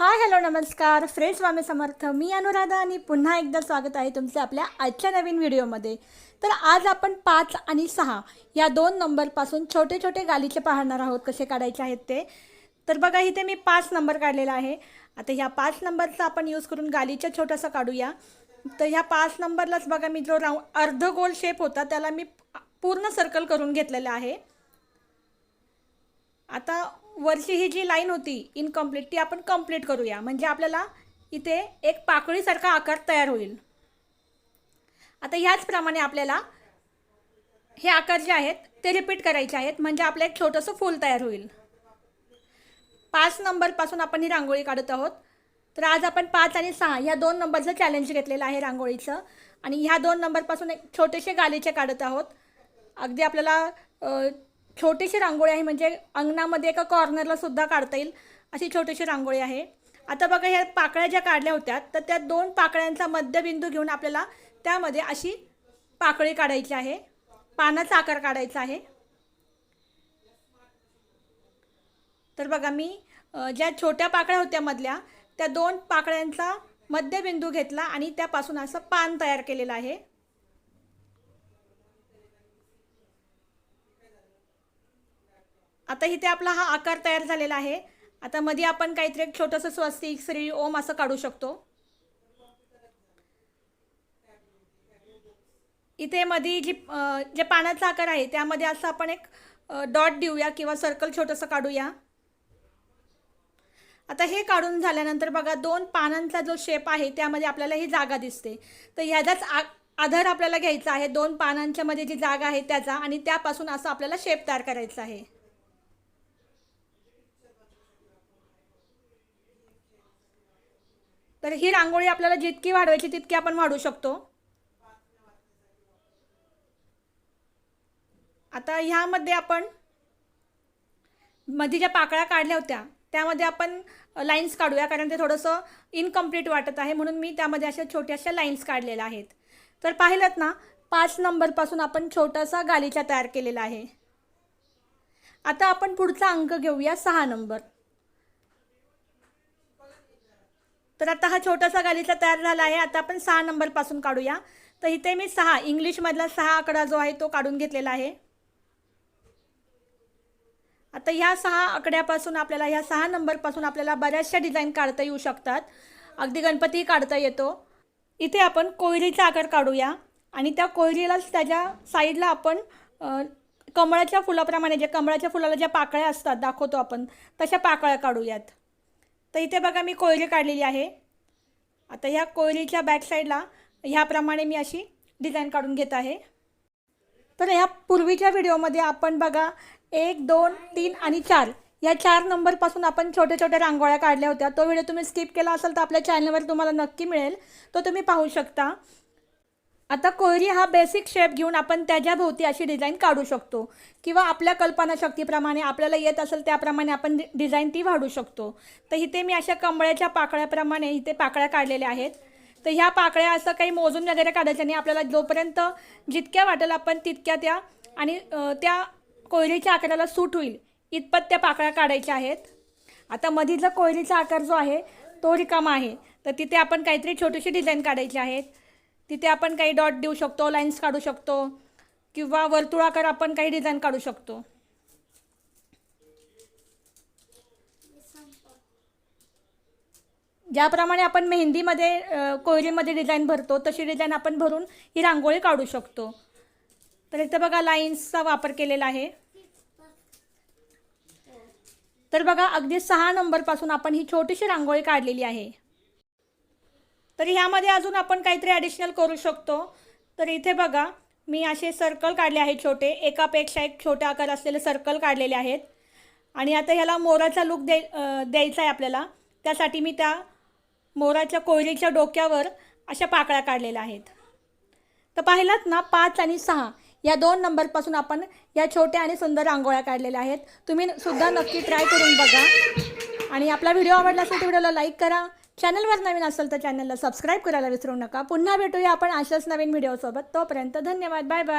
हाय hello नमस्कार. Friend Swami Samarth. मी अनुराधा आणि पुन्हा एकदा स्वागत आहे तुमचे आपल्या आजच्या नवीन व्हिडिओमध्ये. तर आज आपण पाच आणि सहा या दोन नंबरपासून छोटे छोटे गालीचे पाहणार आहोत कसे काढायचे आहेत ते. तर बघा इथे मी पाच नंबर काढलेला आहे. आता ह्या पाच नंबरचा आपण यूज करून गालीचा छोटासा काढूया. तर ह्या पाच नंबरलाच बघा मी जो राऊंड अर्ध गोल शेप होता त्याला मी पूर्ण सर्कल करून घेतलेला आहे. आता वरची ही जी लाईन होती इनकम्प्लीट ती आपण कंप्लीट करूया. म्हणजे आपल्याला इथे एक पाकळीसारखा आकार तयार होईल. आता ह्याचप्रमाणे आपल्याला हे आकार जे आहेत ते रिपीट करायचे आहेत. म्हणजे आपलं एक छोटंसं फूल तयार होईल. पाच नंबरपासून आपण ही रांगोळी काढत आहोत. तर आज आपण पाच आणि सहा ह्या दोन नंबरचं चॅलेंज घेतलेलं आहे रांगोळीचं. आणि ह्या दोन नंबरपासून एक छोटेसे गालीचे काढत आहोत. अगदी आपल्याला छोटीशी रांगोळी आहे म्हणजे अंगणामध्ये एका कॉर्नरला सुद्धा काढता येईल अशी छोटीशी रांगोळी आहे. आता बघा ह्या पाकळ्या ज्या काढल्या होत्या तर त्या दोन पाकळ्यांचा मध्यबिंदू घेऊन आपल्याला त्यामध्ये अशी पाकळी काढायची आहे. पानाचा आकार काढायचा आहे. तर बघा मी ज्या छोट्या पाकळ्या होत्या मधल्या त्या दोन पाकळ्यांचा मध्यबिंदू घेतला आणि त्यापासून असं पान तयार केलेलं आहे. आता इथे आपला हा आकार तयार झालेला आहे. आता मध्ये आपण काहीतरी एक छोटंसं स्वस्तिक श्री ओम असं काढू शकतो. इथे मध्ये जी जे पानाचा आकार आहे त्यामध्ये असं आपण एक डॉट देऊया किंवा सर्कल छोटंसं काढूया. आता हे काढून झाल्यानंतर बघा दोन पानांचा जो शेप आहे त्यामध्ये आपल्याला ही जागा दिसते. तर ह्याचाच आ आधार आपल्याला घ्यायचा आहे. दोन पानांच्या मध्ये जी जागा आहे त्याचा आणि त्यापासून असं आपल्याला शेप तयार करायचा आहे. तर ही रांगोळी आपल्याला जितकी वाढवायची तितकी आपण वाढवू शकतो. आता ह्यामध्ये आपण मध्ये ज्या पाकळ्या काढल्या होत्या त्यामध्ये आपण लाईन्स काढूया कारण ते थोडंसं इनकम्प्लीट वाटत आहे म्हणून मी त्यामध्ये अशा छोट्याशा लाईन्स काढलेल्या आहेत. तर पाहिलं ना पाच नंबरपासून आपण छोटासा गालीचा तयार केलेला आहे. आता आपण पुढचा अंक घेऊया सहा नंबर तर आता हा छोटासा गालीचा तयार झाला आहे. आता आपण सहा नंबरपासून काढूया. तर इथे मी सहा इंग्लिशमधला सहा आकडा जो आहे तो काढून घेतलेला आहे. आता ह्या सहा आकड्यापासून आपल्याला ह्या सहा नंबरपासून आपल्याला बऱ्याचशा डिझाईन काढता येऊ शकतात. अगदी गणपती काढता येतो. इथे आपण कोयरीचा आकार काढूया. आणि त्या कोयरीलाच त्याच्या साईडला आपण कमळाच्या फुलाप्रमाणे जे कमळाच्या फुलाला ज्या पाकळ्या असतात दाखवतो आपण तशा पाकळ्या काढूयात. तर इथे बघा मी कोयरी काढलेली आहे. आता ह्या कोयरीच्या बॅक साईडला ह्याप्रमाणे मी अशी डिझाईन काढून घेत आहे. तर ह्या पूर्वीच्या व्हिडिओमध्ये आपण बघा एक दोन तीन आणि चार. या चार नंबरपासून आपण छोट्या छोट्या रांगोळ्या काढल्या होत्या. तो व्हिडिओ तुम्ही स्किप केला असेल तर आपल्या चॅनलवर तुम्हाला नक्की मिळेल. तो तुम्ही पाहू शकता. आता कोयरी हा बेसिक शेप घेऊन आपण त्याच्या भोवती अशी डिझाईन काढू शकतो. किंवा आपल्या कल्पनाशक्तीप्रमाणे आपल्याला येत असेल त्याप्रमाणे आपण डिझाईन ती वाढू शकतो. तर इथे मी अशा कमळ्याच्या पाकळ्याप्रमाणे इथे पाकळ्या काढलेल्या आहेत. तर ह्या पाकळ्या असं काही मोजून वगैरे काढायच्या नाही. आपल्याला जोपर्यंत जितक्या वाटेल आपण तितक्या त्या आणि त्या कोयरीच्या आकाराला सूट होईल इतपत त्या पाकळ्या काढायच्या आहेत. आता मधीचा कोयरीचा आकार जो आहे तो रिकामा आहे. तर तिथे आपण काहीतरी छोटीशी डिझाईन काढायची आहेत तिथे आपण काही डॉट देऊ शकतो लाईन्स काढू शकतो किंवा वर्तुळाकार आपण काही डिझाईन काढू शकतो. ज्याप्रमाणे आपण मेहंदीमध्ये कोयरीमध्ये डिझाईन भरतो तशी डिझाईन आपण भरून ही रांगोळी काढू शकतो. तर इथं बघा लाईन्सचा वापर केलेला आहे. तर बघा अगदी सहा नंबरपासून आपण ही छोटीशी रांगोळी काढलेली आहे. तर ह्यामध्ये अजून आपण काहीतरी ॲडिशनल करू शकतो. तर इथे बघा मी असे सर्कल काढले आहेत छोटे. एकापेक्षा एक छोटे आकार असलेले सर्कल काढलेले आहेत. आणि आता ह्याला मोराचा लुक द्याय द्यायचा आहे आपल्याला. त्यासाठी मी त्या मोराच्या कोयरीच्या डोक्यावर अशा पाकळ्या काढलेल्या आहेत. तर पाहिलात ना पाच आणि सहा. या दोन नंबरपासून आपण या छोट्या आणि सुंदर रांगोळ्या काढलेल्या आहेत. तुम्ही सुद्धा नक्की ट्राय करून बघा. आणि आपला व्हिडिओ आवडला असेल तर व्हिडिओला लाईक करा. चॅनलवर नवीन असेल तर चॅनलला सबस्क्राईब करायला विसरू नका. पुन्हा भेटूया आपण अशाच नवीन व्हिडिओसोबत तोपर्यंत धन्यवाद. Bye bye